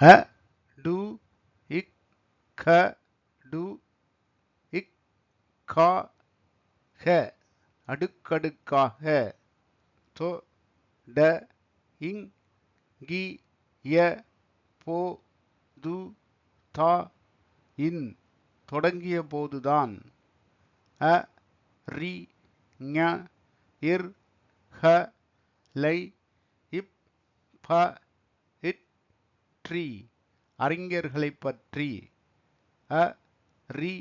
அ to இக் க to இக் கா ஹ. அடுக்கடுக்காக தொ ட இங் கி ய போ து தா இன் தொடங்கிய போதுதான். அ ரி ஞ இர் ஹ லை இப் ப பற்றி அறிஞர்களைப் பற்றி அ ரி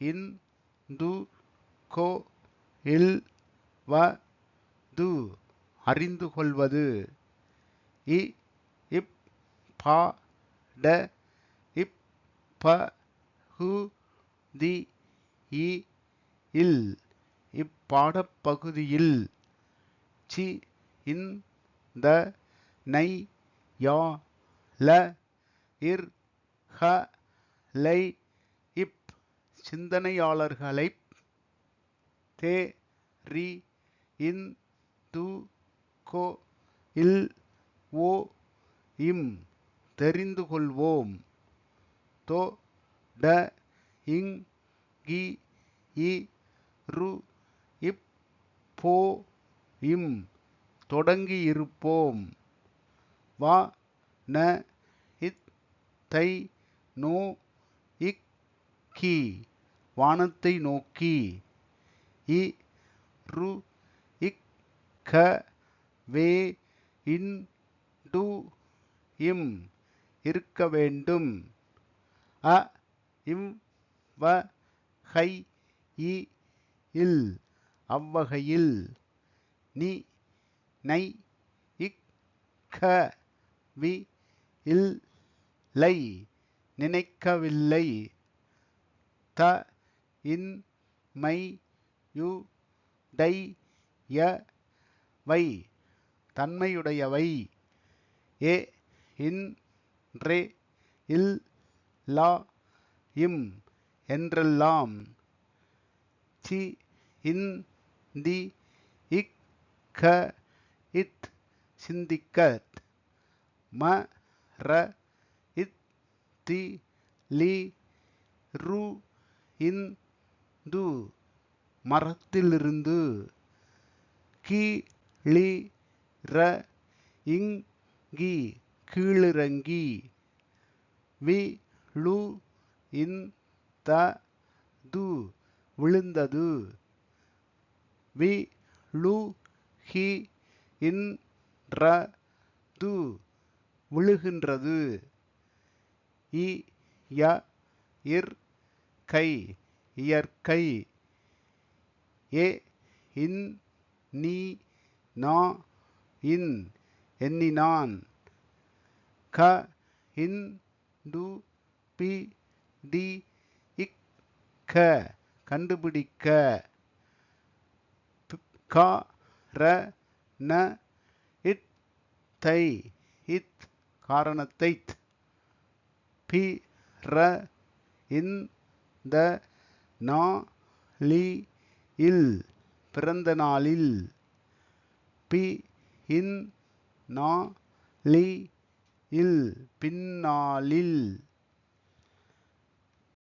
இன் து கோ இல் வ து அறிந்து கொள்வது. இ இப் பா ட இப் ப ஹு தி இ இல் இப்பாடப்பகுதியில் சி இன் த நை யா ல இர் ஹ லை இப் சிந்தனையாளர்களைப் தே ரி இன் து கோ இல் ஓ இம் தெரிந்து கொள்வோம். தொ ட இங் கி இ ரு இப் போ இம் தொடங்கியிருப்போம். வ ந இத் தை நோ இக் கி. வானத்தை நோக்கி. இ ரு இக் க வே இன் டு இம் இருக்க வேண்டும். அ இம் வ ஹை இ இல் அவ்வகையில். நி நை இக் க வி இல் லை நினைக்கவில்லை. த இன் மை யு டை ய வை தன்மையுடையவை. ஏ இன்றே இல் லா இம் என்றெல்லாம். சி இன் தி இக் க இத் சிந்திக்கத். ம ர இத் தி லி ரு இன் து. மரத்திலிருந்து கி ளி ர இங் கி கீழிறங்கி. வி ழு இன் த து. விழுந்தது. வி ழு ஹி இன் ற து. விழுகின்றது. இ ய இர் கை இயற்கை. ஏ இன் நீ நா இன் எண்ணினான். க இன் டு பி டி இக் க கண்டுபிடிக்க. கா ர ந இட் தை இத் காரணத்தைத் பி ர இன் த நா லி இல் பிறந்த நாளில் பி இன் நா லி இல் பின்னாளில்